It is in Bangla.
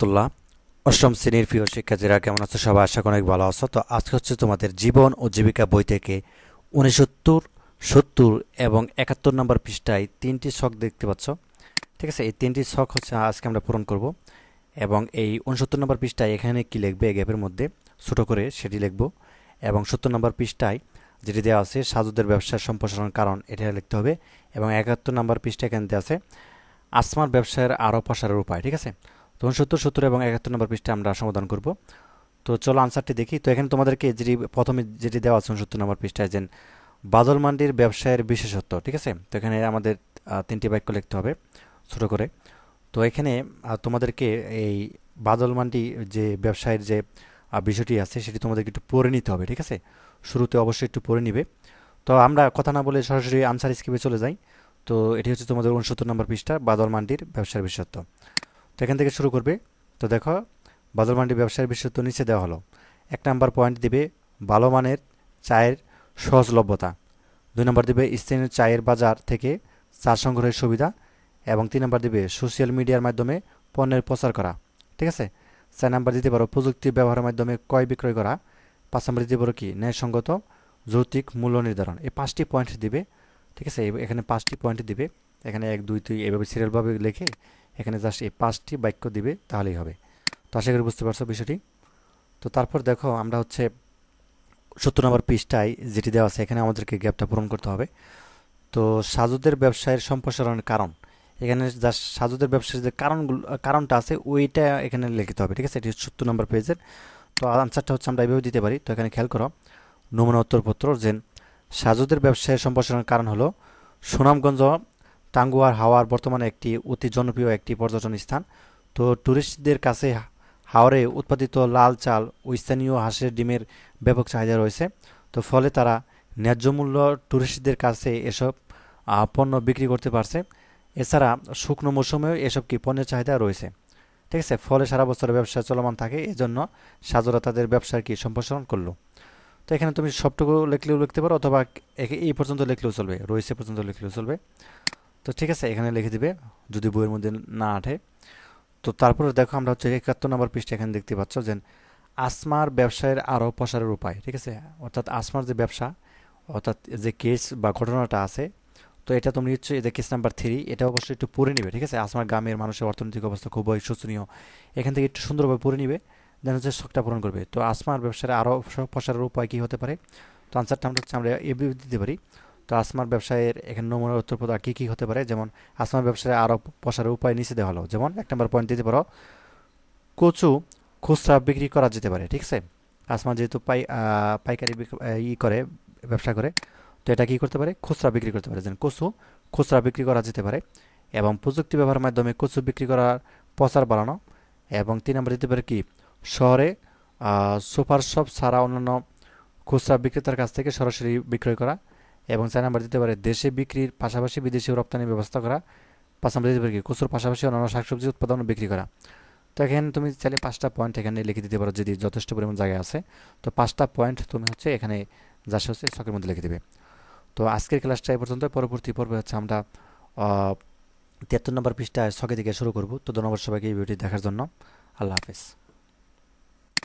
রহমতুল্লাহ। অষ্টম শ্রেণির প্রিয় শিক্ষার্থীরা, কেমন আছো সবাই? আশা করি অনেক ভালো আছো। তো আজকে হচ্ছে তোমাদের জীবন ও জীবিকা বই থেকে উনসত্তর, সত্তর এবং একাত্তর নম্বর পৃষ্ঠায় তিনটি শখ দেখতে পাচ্ছ। ঠিক আছে, এই তিনটি শখ হচ্ছে আজকে আমরা পূরণ করব এবং এই উনসত্তর নম্বর পৃষ্ঠায় এখানে কি লিখবে? গ্যাপের মধ্যে ছোটো করে সেটি লিখব এবং সত্তর নম্বর পৃষ্ঠায় যেটি দেওয়া আছে, সাজুদের ব্যবসার সম্প্রসারণ কারণ, এটা লিখতে হবে এবং একাত্তর নম্বর পৃষ্ঠায় এখানে দেওয়া আছে, আসমার ব্যবসায়ের আরও প্রসারের উপায়। ঠিক আছে? তো উনসত্তর সত্তর এবং একাত্তর নম্বর পৃষ্ঠা আমরা সমাধান করব। তো চলো আনসারটি দেখি। তো এখানে তোমাদেরকে যেটি, প্রথমে যেটি দেওয়া আছে উনসত্তর নম্বর পৃষ্ঠায় যেন বাদল মান্ডির ব্যবসায়ের বিশেষত্ব, ঠিক আছে? তো এখানে আমাদের তিনটি বাক্য লিখতে হবে ছোটো করে। তো এখানে তোমাদেরকে এই বাদল মান্ডি যে ব্যবসায়ের যে বিষয়টি আছে সেটি তোমাদেরকে একটু পড়ে নিতে হবে, ঠিক আছে? শুরুতে অবশ্যই একটু পড়ে নিবে। তো আমরা কথা না বলে সরাসরি আনসার স্কিপে চলে যাই। তো এটি হচ্ছে তোমাদের উনসত্তর নম্বর পৃষ্ঠা, বাদল মান্ডির ব্যবসার বিশেষত্ব। তো এখান থেকে শুরু করবে। তো দেখো, বাদল মান্ডি ব্যবসার বিশেষত্ব নিচে দেওয়া হলো। এক নাম্বার পয়েন্ট দিবে ভালো মানের চায়ের সহজলভ্যতা। দুই নম্বর দিবে স্থানীয় চায়ের বাজার থেকে চা সংগ্রহের সুবিধা। এবং তিন নম্বর দিবে সোশ্যাল মিডিয়ার মাধ্যমে পণ্যের প্রচার করা। ঠিক আছে? চার নাম্বার দিতে পারো প্রযুক্তি ব্যবহারের মাধ্যমে ক্রয় বিক্রয় করা। পাঁচ নম্বর দিতে পারো কি? ন্যায়সঙ্গত যৌক্তিক মূল্য নির্ধারণ। এই পাঁচটি পয়েন্ট দিবে। ঠিক আছে? এখানে পাঁচটি পয়েন্ট দিবে। এখানে এক, দুই দুই এভাবে সিরিয়ালভাবে লিখে এখানে জাস্ট এই পাঁচটি বাক্য দিবে, তাহলেই হবে। তো আশা করি বুঝতে পারছ বিষয়টি। তো তারপর দেখো, আমরা হচ্ছে সত্তর নম্বর পৃষ্ঠায় যেটি দেওয়া আছে, এখানে আমাদেরকে গ্যাপটা পূরণ করতে হবে। তো সাজুদের ব্যবসায়ের সম্প্রসারণের কারণ। এখানে যা সাজুদের ব্যবসার যে কারণগুলো, কারণটা আছে, ওইটা এখানে লিখিতে হবে, ঠিক আছে? এটি সত্তর নম্বর পেজের। তো আনসারটা হচ্ছে আমরা এইভাবে দিতে পারি। তো এখানে খেয়াল করো, নমুনা উত্তরপত্র, যে সাজুদের ব্যবসায়ের সম্প্রসারণের কারণ হলো, সুনামগঞ্জ টাঙ্গুয়ার হাওয়ার বর্তমানে একটি অতি জনপ্রিয় একটি পর্যটন স্থান। তো ট্যুরিস্টদের কাছে হাওরে উৎপাদিত লাল চাল ও স্থানীয় হাঁসের ডিমের ব্যাপক চাহিদা রয়েছে। তো ফলে তারা ন্যায্য মূল্য ট্যুরিস্টদের কাছে এসব পণ্য বিক্রি করতে পারছে। এছাড়া শুকনো মৌসুমেও এসব কি পণ্যের চাহিদা রয়েছে। ঠিক আছে, ফলে সারা বছর ব্যবসা চলমান থাকে। এজন্য সাজরা তাদের ব্যবসার কি সম্প্রসারণ করল? তো এখানে তুমি সবটুকু লিখলেও লিখতে পারো, অথবা এই পর্যন্ত লিখলেও চলবে, রয়েছে পর্যন্ত লিখলেও চলবে। তো ঠিক আছে, এখানে লিখে দিবে, যদি বইয়ের মধ্যে না আঠে তো তারপরে দেখো আমরা হচ্ছে একাত্তর নম্বর পৃষ্ঠা এখানে দেখতে পাচ্ছ যে, আসমার ব্যবসায়ের আরও প্রসারের উপায়, ঠিক আছে? অর্থাৎ আসমার যে ব্যবসা, অর্থাৎ যে কেস বা ঘটনাটা আছে, তো এটা তুমি হচ্ছে যে কেস নাম্বার থ্রি এটা অবশ্যই একটু পড়ে নিবে, ঠিক আছে? আসমার গ্রামের মানুষের অর্থনৈতিক অবস্থা খুবই শোচনীয়। এখান থেকে একটু সুন্দরভাবে পড়ে নিবে, দেন হচ্ছে শখটা পূরণ করবে। তো আসমার ব্যবসার আরও প্রসারের উপায় কী হতে পারে? তো আনসারটা আমরা হচ্ছে আমরা এভাবে দিতে পারি। তো আসমার ব্যবসায়ের এখানে নমুনা উত্তরপদ আর কী কী হতে পারে? যেমন, আসমার ব্যবসায় আরও প্রসারের উপায় নিচে দেওয়া হলো। যেমন, এক নম্বর পয়েন্ট দিতে পারো, কচু খুচরা বিক্রি করা যেতে পারে, ঠিক আছে? আসমা যেহেতু পাই পাইকারি ই করে, ব্যবসা করে, তো এটা কী করতে পারে? খুচরা বিক্রি করতে পারে। যেন কচু খুচরা বিক্রি করা যেতে পারে এবং প্রযুক্তি ব্যবহারের মাধ্যমে কচু বিক্রি করার প্রচার বাড়ানো এবং তিন নম্বর দিতে পারে কি? শহরে সুপার শপ ছাড়া অন্যান্য খুচরা বিক্রেতার কাছ থেকে সরাসরি বিক্রয় করা এবং চার নাম্বার দিতে পারে দেশে বিক্রির পাশাপাশি বিদেশি রপ্তানি ব্যবস্থা করা। পাঁচ নাম্বার দিতে পারে কি? কচুর পাশাপাশি অন্যান্য শাকসবজি উৎপাদন বিক্রি করা। তো এখানে তুমি চাইলে পাঁচটা পয়েন্ট এখানে লিখে দিতে পারো যদি যথেষ্ট পরিমাণ জায়গা আছে। তো পাঁচটা পয়েন্ট তুমি হচ্ছে এখানে যা হচ্ছে ছকের মধ্যে লিখে দিবে। তো আজকের ক্লাসটা এই পর্যন্ত। পরবর্তী পর্বে হচ্ছে আমরা তিয়াত্তর নম্বর পৃষ্ঠায় ছকে থেকে শুরু করব। তো ধন্যবাদ সবাইকে এই ভিডিওটি দেখার জন্য। আল্লাহ হাফেজ।